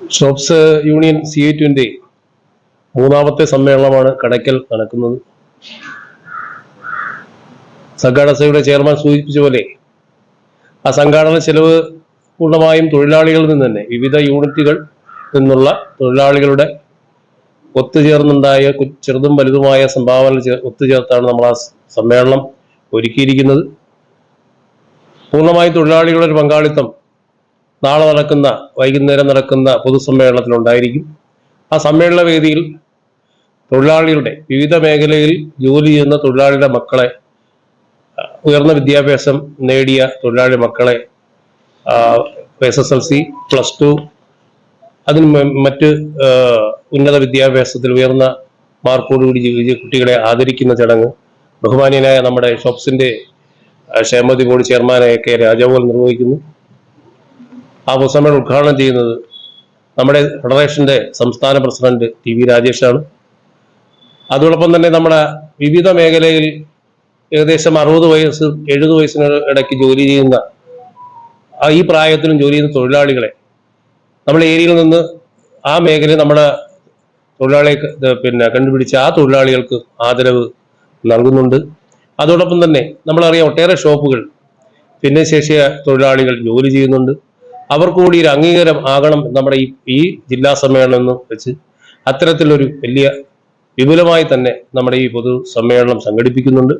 Shops union C I twenty മൂന്നാമത്തെ സമ്മേളനമാണ് കടയ്ക്കൽ നടക്കുന്നത്. സംഘാടനസഭയുടെ ചെയർമാൻ സൂചിപ്പിച്ച പോലെ ആ സംഘാടന ചെലവ് പൂർണമായും തൊഴിലാളികളിൽ നിന്ന് തന്നെ വിവിധ യൂണിറ്റുകൾ നിന്നുള്ള തൊഴിലാളികളുടെ ഒത്തുചേർന്നുണ്ടായ ചെറുതും വലുതുമായ സംഭാവന ഒത്തുചേർത്താണ് നമ്മൾ ആ സമ്മേളനം ഒരുക്കിയിരിക്കുന്നത്. പൂർണമായും തൊഴിലാളികളുടെ ഒരു പങ്കാളിത്തം നാളെ നടക്കുന്ന വൈകുന്നേരം നടക്കുന്ന പൊതുസമ്മേളനത്തിലുണ്ടായിരിക്കും. ആ സമ്മേളന വേദിയിൽ തൊഴിലാളികളുടെ വിവിധ മേഖലയിൽ ജോലി ചെയ്യുന്ന തൊഴിലാളിയുടെ മക്കളെ ഉയർന്ന വിദ്യാഭ്യാസം നേടിയ തൊഴിലാളി മക്കളെ S S L C plus two അതിന് മറ്റ് ഉന്നത വിദ്യാഭ്യാസത്തിൽ ഉയർന്ന മാർക്കോടുകൂടി ജീവിച്ച കുട്ടികളെ ആദരിക്കുന്ന ചടങ്ങ്. ബഹുമാനീയനായ നമ്മുടെ ഷോപ്സിന്റെ ക്ഷേമതി ബോർഡ് ചെയർമാനായ കെ രാജഗോപാൽ നിർവഹിക്കുന്നു. ആ പുസ്തകം ഉദ്ഘാടനം ചെയ്യുന്നത് നമ്മുടെ ഫെഡറേഷന്റെ സംസ്ഥാന പ്രസിഡന്റ് ടി വി രാജേഷാണ്. അതോടൊപ്പം തന്നെ നമ്മുടെ വിവിധ മേഖലയിൽ ഏകദേശം അറുപത് വയസ്സ് എഴുപത് വയസ്സിന് ഇടയ്ക്ക് ജോലി ചെയ്യുന്ന ഈ പ്രായത്തിലും ജോലി ചെയ്യുന്ന തൊഴിലാളികളെ നമ്മുടെ ഏരിയയിൽ നിന്ന് ആ മേഖലയിൽ നമ്മുടെ തൊഴിലാളിയെ പിന്നെ കണ്ടുപിടിച്ച ആ തൊഴിലാളികൾക്ക് ആദരവ് നൽകുന്നുണ്ട്. അതോടൊപ്പം തന്നെ നമ്മളറിയാം ഒട്ടേറെ ഷോപ്പുകൾ ഭിന്നശേഷിയ തൊഴിലാളികൾ ജോലി ചെയ്യുന്നുണ്ട്. അവർക്ക് കൂടി ഒരു അംഗീകാരം ആകണം നമ്മുടെ ഈ ഈ ജില്ലാ സമ്മേളനം എന്ന് വെച്ച് അത്തരത്തിലൊരു വലിയ വിപുലമായി തന്നെ നമ്മുടെ ഈ പൊതു സമ്മേളനം സംഘടിപ്പിക്കുന്നുണ്ട്.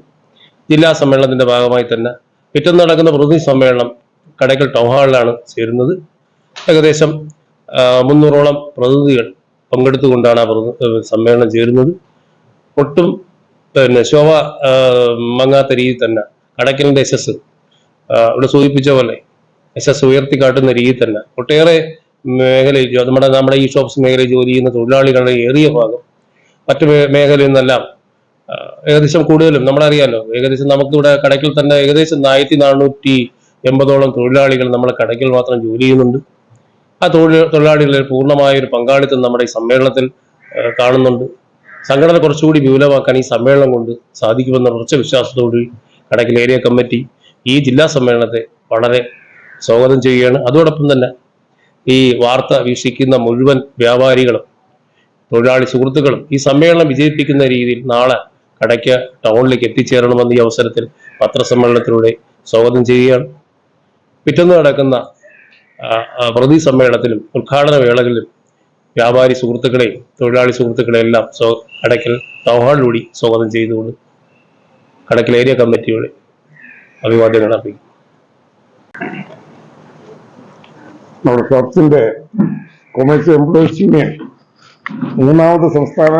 ജില്ലാ സമ്മേളനത്തിന്റെ ഭാഗമായി തന്നെ പിറ്റേന്ന് നടക്കുന്ന പ്രതിനിധി സമ്മേളനം കടയ്ക്കൽ ടൗൺ ഹാളിലാണ് ചേരുന്നത്. ഏകദേശം മുന്നൂറോളം പ്രതിനിധികൾ പങ്കെടുത്തുകൊണ്ടാണ് ആ സമ്മേളനം ചേരുന്നത്. ഒട്ടും പിന്നെ ശോഭ മങ്ങാത്ത രീതിയിൽ തന്നെ കടയ്ക്കലിന്റെ യശസ് ഇവിടെ സൂചിപ്പിച്ച പോലെ യശസ് ഉയർത്തിക്കാട്ടുന്ന രീതിയിൽ തന്നെ. ഒട്ടേറെ മേഖലയിൽ നമ്മുടെ നമ്മുടെ ഈ ഷോപ്സ് മേഖലയിൽ ജോലി ചെയ്യുന്ന തൊഴിലാളികളുടെ ഏറിയ ഭാഗം മറ്റു മേഖലയിൽ നിന്നെല്ലാം ഏകദേശം കൂടുതലും നമ്മളറിയാലോ ഏകദേശം നമുക്കിവിടെ കടയ്ക്കിൽ തന്നെ ഏകദേശം ആയിരത്തി നാനൂറ്റി എൺപതോളം തൊഴിലാളികൾ നമ്മുടെ കടയ്ക്കിൽ മാത്രം ജോലി ചെയ്യുന്നുണ്ട്. ആ തൊഴിൽ തൊഴിലാളികളിൽ പൂർണമായ ഒരു പങ്കാളിത്തം നമ്മുടെ ഈ സമ്മേളനത്തിൽ കാണുന്നുണ്ട്. സംഘടന കുറച്ചുകൂടി വിപുലമാക്കാൻ ഈ സമ്മേളനം കൊണ്ട് സാധിക്കുമെന്ന ഉറച്ച വിശ്വാസത്തോടുകൂടി കടയ്ക്കൽ ഏരിയ കമ്മിറ്റി ഈ ജില്ലാ സമ്മേളനത്തെ വളരെ സ്വാഗതം ചെയ്യുകയാണ്. അതോടൊപ്പം തന്നെ ഈ വാർത്ത വീക്ഷിക്കുന്ന മുഴുവൻ വ്യാപാരികളും തൊഴിലാളി സുഹൃത്തുക്കളും ഈ സമ്മേളനം വിജയിപ്പിക്കുന്ന രീതിയിൽ നാളെ കടയ്ക്ക് ടൗണിലേക്ക് എത്തിച്ചേരണമെന്ന് ഈ അവസരത്തിൽ പത്രസമ്മേളനത്തിലൂടെ സ്വാഗതം ചെയ്യുകയാണ്. പിറ്റേന്ന് നടക്കുന്ന പ്രതി സമ്മേളനത്തിലും ഉദ്ഘാടന വേളകളിലും വ്യാപാരി സുഹൃത്തുക്കളെയും തൊഴിലാളി സുഹൃത്തുക്കളെയും എല്ലാം സ്വ കടയ്ക്കൽ ടൗൺഹാളിലൂടെ സ്വാഗതം ചെയ്തുകൊണ്ട് കടക്കൽ ഏരിയ കമ്മിറ്റിയുടെ അഭിവാദ്യങ്ങൾ അർപ്പിക്കും നമ്മുടെ ഷോപ്സിന്റെ കൊമേഴ്സ് എംപ്ലോയീസ് മൂന്നാമത് സംസ്ഥാന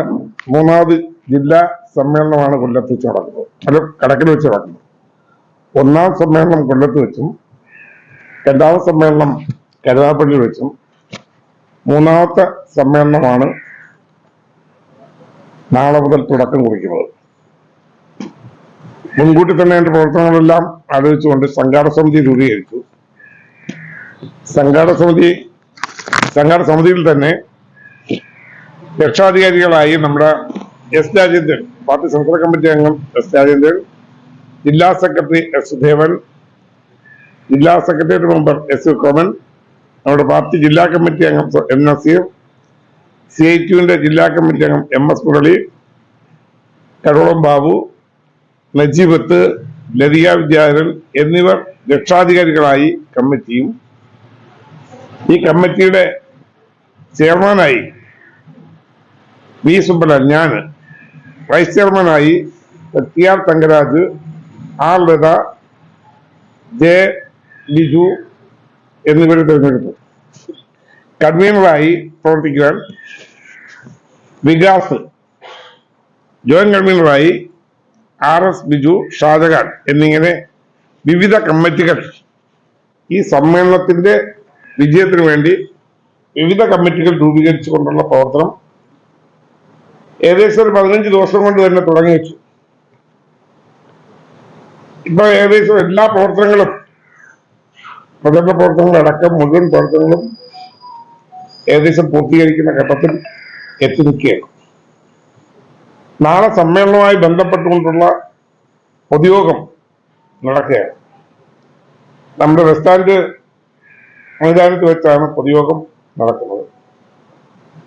മൂന്നാമത് ജില്ലാ സമ്മേളനമാണ് കൊല്ലത്ത് വെച്ച് നടക്കുന്നത്. അല്ല കടക്കിൽ വെച്ച് നടക്കുന്നത്. ഒന്നാം സമ്മേളനം കൊല്ലത്ത് വെച്ചും രണ്ടാമത് സമ്മേളനം കരുതാപ്പള്ളിയിൽ വെച്ചും മൂന്നാമത്തെ സമ്മേളനമാണ് നാളെ മുതൽ തുടക്കം കുറിക്കുന്നത്. മുൻകൂട്ടി തന്നെ എന്റെ പ്രവർത്തനങ്ങളെല്ലാം ആലോചിച്ചുകൊണ്ട് സംഘാട സമിതി രൂപീകരിച്ചു. സംഘാടക സമിതി സംഘാടക സമിതിയിൽ തന്നെ രക്ഷാധികാരികളായി നമ്മുടെ എസ് രാജേന്ദ്രൻ പാർട്ടി സംസ്ഥാന കമ്മിറ്റി അംഗം എസ് രാജേന്ദ്രൻ ജില്ലാ സെക്രട്ടറി എസ് ദേവൻ ജില്ലാ സെക്രട്ടേറിയറ്റ് മെമ്പർ എസ് വിക്രമൻ നമ്മുടെ പാർട്ടി ജില്ലാ കമ്മിറ്റി അംഗം എം നസീർ സി ഐ ടിയുടെ ജില്ലാ കമ്മിറ്റി അംഗം എം എസ് മുരളി കരോളം ബാബു നജീബത്ത് ലതിക വിദ്യാധരൻ എന്നിവർ രക്ഷാധികാരികളായി കമ്മിറ്റിയും ഈ കമ്മിറ്റിയുടെ ചെയർമാനായി വി സുബ്ബലൻ ഞാൻ വൈസ് ചെയർമാനായി T R Thankaraj R Latha J Liju എന്നിവരെ തിരഞ്ഞെടുത്തു. കൺവീനറായി പ്രവർത്തിക്കുവാൻ വികാസ് ജോയിന്റ് കൺവീനറായി ആർ എസ് ബിജു ഷാജഹാൻ എന്നിങ്ങനെ വിവിധ കമ്മിറ്റികൾ ഈ സമ്മേളനത്തിന്റെ വിജയത്തിന് വേണ്ടി വിവിധ കമ്മിറ്റികൾ രൂപീകരിച്ചുകൊണ്ടുള്ള പ്രവർത്തനം ഏകദേശം ഒരു പതിനഞ്ച് ദിവസം കൊണ്ട് തന്നെ തുടങ്ങി വെച്ചു. ഇപ്പൊ ഏകദേശം എല്ലാ പ്രവർത്തനങ്ങളും പ്രചരണ പ്രവർത്തനങ്ങളടക്കം മുഴുവൻ പ്രവർത്തനങ്ങളും ഏകദേശം പൂർത്തീകരിക്കുന്ന ഘട്ടത്തിൽ എത്തി നിൽക്കുകയാണ് നാളെ സമ്മേളനവുമായി ബന്ധപ്പെട്ടുകൊണ്ടുള്ള പൊതുയോഗം നടക്കുകയാണ്. നമ്മുടെ ബസ് സ്റ്റാൻഡ് മൈതാനത്ത് വെച്ചാണ് പൊതുയോഗം നടക്കുന്നത്.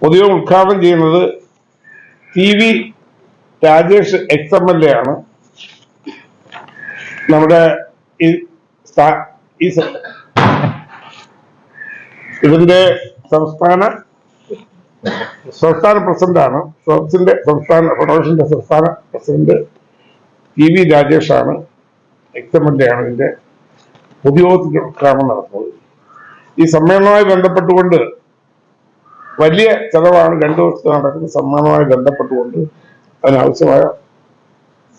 പൊതുയോഗം ഉദ്ഘാടനം ചെയ്യുന്നത് T V Rajesh ex M L A ആണ്. നമ്മുടെ ഈ ഇതിന്റെ സംസ്ഥാന സംസ്ഥാന പ്രസിഡന്റാണ്. ഷോപ്സിന്റെ സംസ്ഥാന ഫെഡറേഷന്റെ സംസ്ഥാന പ്രസിഡന്റ് ടി വി രാജേഷാണ് എക്സ് എം എൽ എ ആണ് ഇതിന്റെ പൊതുയോഗത്തിന്റെ ഉദ്ഘാടനം നടത്തുന്നത്. ഈ സമ്മേളനവുമായി ബന്ധപ്പെട്ടുകൊണ്ട് വലിയ ചെലവാണ് രണ്ടു ദിവസത്തെ നടക്കുന്ന സമ്മേളനവുമായി ബന്ധപ്പെട്ടുകൊണ്ട് അതിനാവശ്യമായ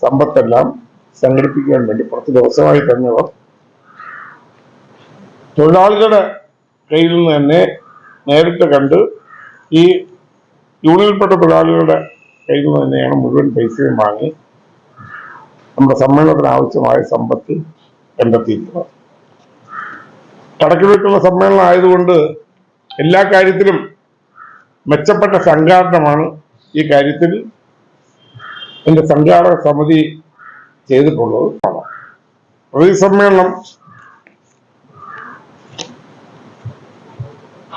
സമ്പത്തെല്ലാം സംഘടിപ്പിക്കാൻ വേണ്ടി കുറച്ച് ദിവസമായി തന്നെ തൊഴിലാളികളുടെ കയ്യിൽ നിന്ന് തന്നെ നേരിട്ട് കണ്ട് ഈ യൂണിയൻപ്പെട്ട തൊഴിലാളികളുടെ കയ്യിൽ നിന്ന് തന്നെയാണ് മുഴുവൻ പൈസയും വാങ്ങി നമ്മുടെ സമ്മേളനത്തിന് ആവശ്യമായ സമ്പത്ത് കണ്ടെത്തിയിരിക്കുന്നത്. കടക്കിലേക്കുള്ള സമ്മേളനം ആയതുകൊണ്ട് എല്ലാ കാര്യത്തിലും മെച്ചപ്പെട്ട സംഘാടനമാണ് ഈ കാര്യത്തിൽ എന്റെ സംഘാടക സമിതി ചെയ്തിട്ടുള്ളത്. പ്രതി സമ്മേളനം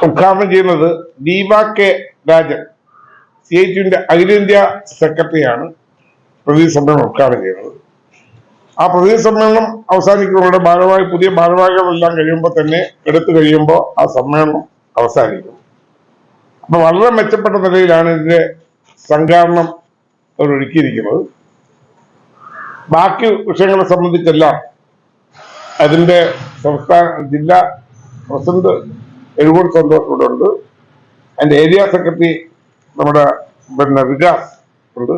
ഉദ്ഘാടനം ചെയ്യുന്നത് Deepa K Rajan C I ടിയുടെ അഖിലേന്ത്യാ സെക്രട്ടറിയാണ് പ്രതി സമ്മേളനം ഉദ്ഘാടനം ചെയ്യുന്നത്. ആ പ്രതിനിധി സമ്മേളനം അവസാനിക്കുന്നവരുടെ ഭാരവാഹി പുതിയ ഭാരവാഹികളെല്ലാം കഴിയുമ്പോൾ തന്നെ എടുത്തു കഴിയുമ്പോൾ ആ സമ്മേളനം അവസാനിക്കും. അപ്പൊ വളരെ മെച്ചപ്പെട്ട നിലയിലാണ് ഇതിന്റെ സംഘാടനം അവർ ഒരുക്കിയിരിക്കുന്നത്. ബാക്കി വിഷയങ്ങളെ സംബന്ധിച്ചെല്ലാം അതിന്റെ സംസ്ഥാന ജില്ലാ പ്രസിഡന്റ് എഴുപത് സന്തോഷ് ഇവിടെ ഉണ്ട്. അതിന്റെ ഏരിയ സെക്രട്ടറി നമ്മുടെ പിന്നെ വികാസ് ഉണ്ട്.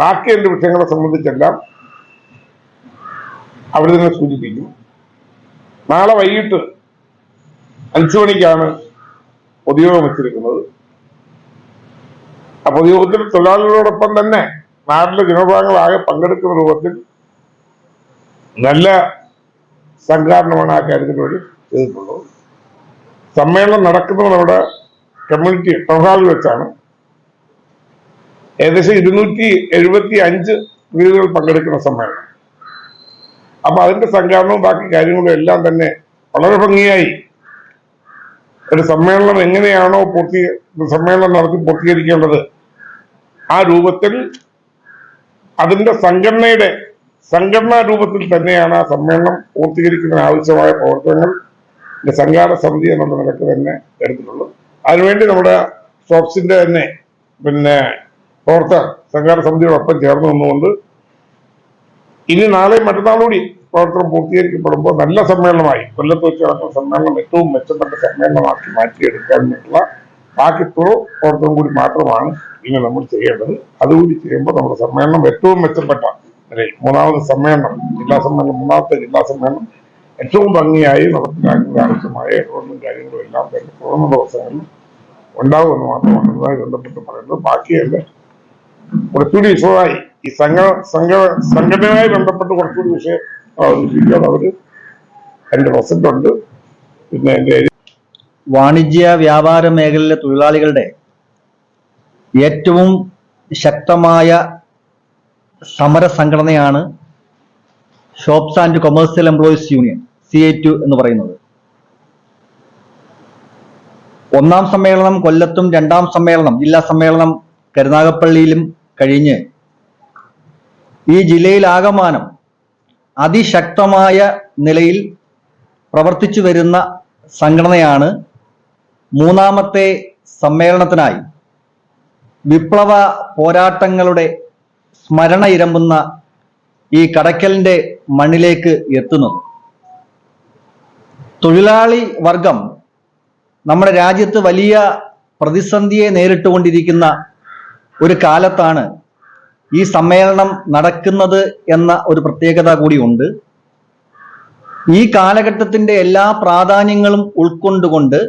ബാക്കി എന്റെ വിഷയങ്ങളെ സംബന്ധിച്ചെല്ലാം അവർ തന്നെ സൂചിപ്പിക്കും. നാളെ വൈകിട്ട് അഞ്ചു മണിക്കാണ് പൊതുയോഗം വെച്ചിരിക്കുന്നത്. ആ പൊതുയോഗത്തിൽ തൊഴിലാളികളോടൊപ്പം തന്നെ നാട്ടിലെ ജനവിഭാഗങ്ങളാകെ പങ്കെടുക്കുന്ന രൂപത്തിൽ നല്ല സംഘാടനമാണ് ആ കാര്യത്തിന് വേണ്ടി ചെയ്തിട്ടുള്ളത്. സമ്മേളനം നടക്കുന്നത് നമ്മുടെ കമ്മ്യൂണിറ്റി ടൗൺ ഹാളിൽ വെച്ചാണ്. ഏകദേശം ഇരുന്നൂറ്റി എഴുപത്തി അഞ്ച് വീടുകൾ പങ്കെടുക്കുന്ന സമ്മേളനം. അപ്പൊ അതിന്റെ സംഘാടനവും ബാക്കി കാര്യങ്ങളും എല്ലാം തന്നെ വളരെ ഭംഗിയായി. ഒരു സമ്മേളനം എങ്ങനെയാണോ പൂർത്തി സമ്മേളനം നടത്തി പൂർത്തീകരിക്കേണ്ടത് ആ രൂപത്തിൽ അതിന്റെ സംഘടനയുടെ സംഘടനാ രൂപത്തിൽ തന്നെയാണ് ആ സമ്മേളനം പൂർത്തീകരിക്കുന്നതിന് ആവശ്യമായ പ്രവർത്തനങ്ങൾ സംഘാടന സമിതി എന്നുള്ള നിലയ്ക്ക് തന്നെ എടുത്തിട്ടുള്ളത്. അതിനുവേണ്ടി നമ്മുടെ സോപ്സിന്റെ തന്നെ പിന്നെ പ്രവർത്തകർ സംഘാടന സമിതിയോടൊപ്പം ചേർന്ന് നിന്നുകൊണ്ട് ഇനി നാളെ മറ്റന്നാളുകൂടി പ്രവർത്തനം പൂർത്തീകരിക്കപ്പെടുമ്പോൾ നല്ല സമ്മേളനമായി കൊല്ലത്ത് വെച്ച് നടക്കുന്ന സമ്മേളനം ഏറ്റവും മെച്ചപ്പെട്ട സമ്മേളനമാക്കി മാറ്റിയെടുക്കാനുള്ള ബാക്കി തുറ പ്രവർത്തനം കൂടി മാത്രമാണ് ഇനി നമ്മൾ ചെയ്യേണ്ടത്. അതുകൂടി ചെയ്യുമ്പോൾ നമ്മുടെ സമ്മേളനം ഏറ്റവും മെച്ചപ്പെട്ട നിലയിൽ മൂന്നാമത് സമ്മേളനം ജില്ലാ സമ്മേളനം മൂന്നാമത്തെ ജില്ലാ സമ്മേളനം ഏറ്റവും ഭംഗിയായി നടപ്പിലാക്കുന്ന ആവശ്യമായ ഇടപെടലും കാര്യങ്ങളും എല്ലാം തന്നെ തുടർന്ന ദിവസങ്ങളിൽ ഉണ്ടാകുമെന്ന് മാത്രമാണ് ഇതുമായി ബന്ധപ്പെട്ട് പറയുന്നത്. ബാക്കിയല്ല കുറച്ചുകൂടി വിശദമായി ഈ സംഘ സംഘ സംഘടനയുമായി ബന്ധപ്പെട്ട് കുറച്ചുകൂടി വിഷയം അവതരിപ്പിക്കാൻ അവർ എന്റെ പ്രസന്റുണ്ട് പിന്നെ എന്റെ വാണിജ്യ വ്യാപാര മേഖലയിലെ തൊഴിലാളികളുടെ ഏറ്റവും ശക്തമായ സമര സംഘടനയാണ് shops and commercial employees union C I T U എന്ന് പറയുന്നത്. ഒന്നാം സമ്മേളനം കൊല്ലത്തും രണ്ടാം സമ്മേളനം ജില്ലാ സമ്മേളനം കരുനാഗപ്പള്ളിയിലും കഴിഞ്ഞ് ഈ ജില്ലയിൽ ജില്ലയിലാകമാനം അതിശക്തമായ നിലയിൽ പ്രവർത്തിച്ചു വരുന്ന സംഘടനയാണ് മൂന്നാമത്തെ സമ്മേളനത്തിനായി വിപ്ലവ പോരാട്ടങ്ങളുടെ സ്മരണ ഇരമ്പുന്ന ഈ കടക്കലിന്റെ മണ്ണിലേക്ക് എത്തുന്നത് തൊഴിലാളി വർഗം നമ്മുടെ രാജ്യത്ത് വലിയ പ്രതിസന്ധിയെ നേരിട്ടുകൊണ്ടിരിക്കുന്ന ഒരു കാലത്താണ് ഈ സമ്മേളനം നടക്കുന്നത് എന്ന ഒരു പ്രത്യേകത കൂടിയുണ്ട് ഈ കാലഘട്ടത്തിന്റെ എല്ലാ പ്രാധാന്യങ്ങളും ഉൾക്കൊണ്ടുകൊണ്ട്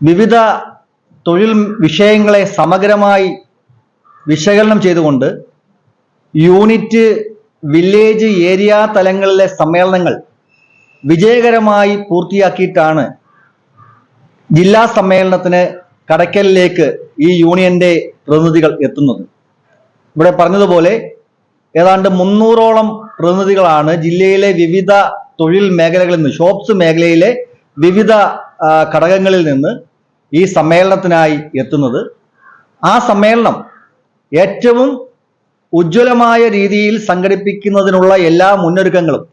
വിവിധ തൊഴിൽ വിഷയങ്ങളെ സമഗ്രമായി വിശകലനം ചെയ്തുകൊണ്ട് യൂണിറ്റ് വില്ലേജ് ഏരിയ തലങ്ങളിലെ സമ്മേളനങ്ങൾ വിജയകരമായി പൂർത്തിയാക്കിയിട്ടാണ് ജില്ലാ സമ്മേളനത്തിന് കടക്കലിലേക്ക് ഈ യൂണിയന്റെ പ്രതിനിധികൾ എത്തുന്നത്. ഇവിടെ പറഞ്ഞതുപോലെ ഏതാണ്ട് മുന്നൂറോളം പ്രതിനിധികളാണ് ജില്ലയിലെ വിവിധ തൊഴിൽ മേഖലകളിൽ നിന്ന് ഷോപ്സ് മേഖലയിലെ വിവിധ ഘടകങ്ങളിൽ നിന്ന് ഈ സമ്മേളനത്തിനായി എത്തുന്നത്. ആ സമ്മേളനം ഏറ്റവും ഉജ്ജ്വലമായ രീതിയിൽ സംഘടിപ്പിക്കുന്നതിനുള്ള എല്ലാ മുന്നൊരുക്കങ്ങളും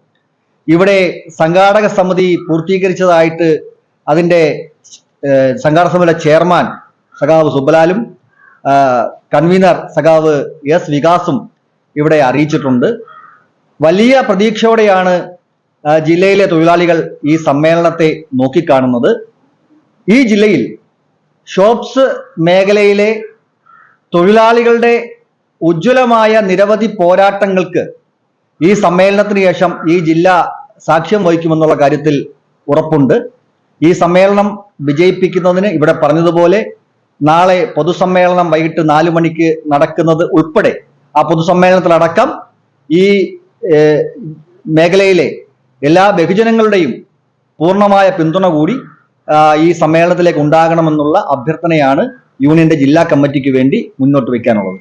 ഇവിടെ സംഘാടക സമിതി പൂർത്തീകരിച്ചതായിട്ട് അതിന്റെ സംഘാടക സമിതിയുടെ ചെയർമാൻ സഖാവ് സുബലാലും കൺവീനർ സഖാവ് എസ് വികാസും ഇവിടെ അറിയിച്ചിട്ടുണ്ട്. വലിയ പ്രതീക്ഷയോടെയാണ് ജില്ലയിലെ തൊഴിലാളികൾ ഈ സമ്മേളനത്തെ നോക്കിക്കാണുന്നത്. ഈ ജില്ലയിൽ ഷോപ്സ് മേഖലയിലെ തൊഴിലാളികളുടെ ഉജ്ജ്വലമായ നിരവധി പോരാട്ടങ്ങൾക്ക് ഈ സമ്മേളനത്തിന് ശേഷം ഈ ജില്ല സാക്ഷ്യം വഹിക്കുമെന്നുള്ള കാര്യത്തിൽ ഉറപ്പുണ്ട്. ഈ സമ്മേളനം വിജയിപ്പിക്കുന്നതിന് ഇവിടെ പറഞ്ഞതുപോലെ നാളെ പൊതുസമ്മേളനം വൈകിട്ട് നാല് മണിക്ക് നടക്കുന്നത് ഉൾപ്പെടെ. ആ പൊതുസമ്മേളനത്തിലടക്കം ഈ മേഖലയിലെ എല്ലാ ബഹുജനങ്ങളുടെയും പൂർണമായ പിന്തുണ കൂടി ഈ സമ്മേളനത്തിലേക്ക് ഉണ്ടാകണമെന്നുള്ള അഭ്യർത്ഥനയാണ് യൂണിയന്റെ ജില്ലാ കമ്മിറ്റിക്ക് വേണ്ടി മുന്നോട്ട് വയ്ക്കാനുള്ളത്.